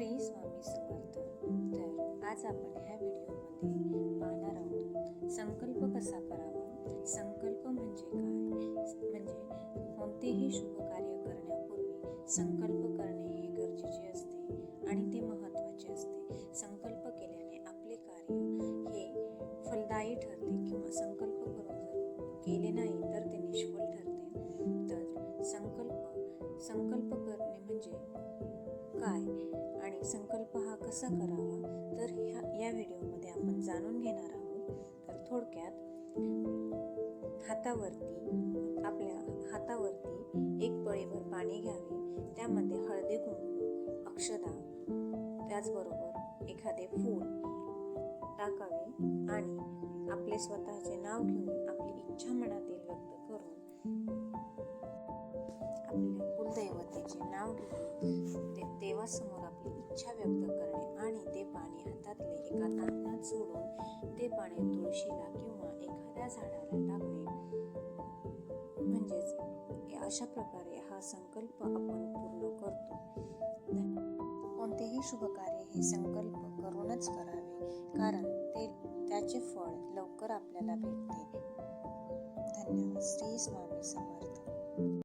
श्री स्वामी समर्थ तर आज आपण ह्या व्हिडिओमध्ये पाहणार आहोत संकल्प कसा करावा? संकल्प म्हणजे काय? म्हणजे कोणतेही शुभ कार्य करण्यापूर्वी संकल्प करणे हे गरजेचे असते आणि ते महत्त्वाचे असते. संकल्प केल्याने आपले कार्य हे फलदायी ठरते किंवा संकल्प करून जर केले नाही तर ते निष्फळ ठरते. तर संकल्प संकल्प करणे म्हणजे काय? संकल्प हा कसा करावा तर ह्या या व्हिडिओमध्ये आपण जाणून घेणार आहोत. तर थोडक्यात हातावरती आपल्या हातावरती एक पळीभर पाणी घ्यावे. त्यामध्ये हळदी कुंकू अक्षदा त्याचबरोबर एखादे फूल टाकावे आणि आपले स्वतःचे नाव घेऊन आपली इच्छा मनातील व्यक्त करून आपल्या कुलदैवतेचे नाव घेऊन देवासमोर आपली इच्छा व्यक्त करणे आणि ते पाणी हातातले एका तांब्यात सोडून ते पाणी तुळशीला किंवा एखाद्या झाडाला टाकणे. म्हणजेच अशा प्रकारे हा संकल्प आपण पूर्ण करतो. कोणतेही शुभ कार्य हे संकल्प करूनच करावे कारण ते त्याचे फळ लवकर आपल्याला भेटते. धन्यवाद. श्री स्वामी समर्थ.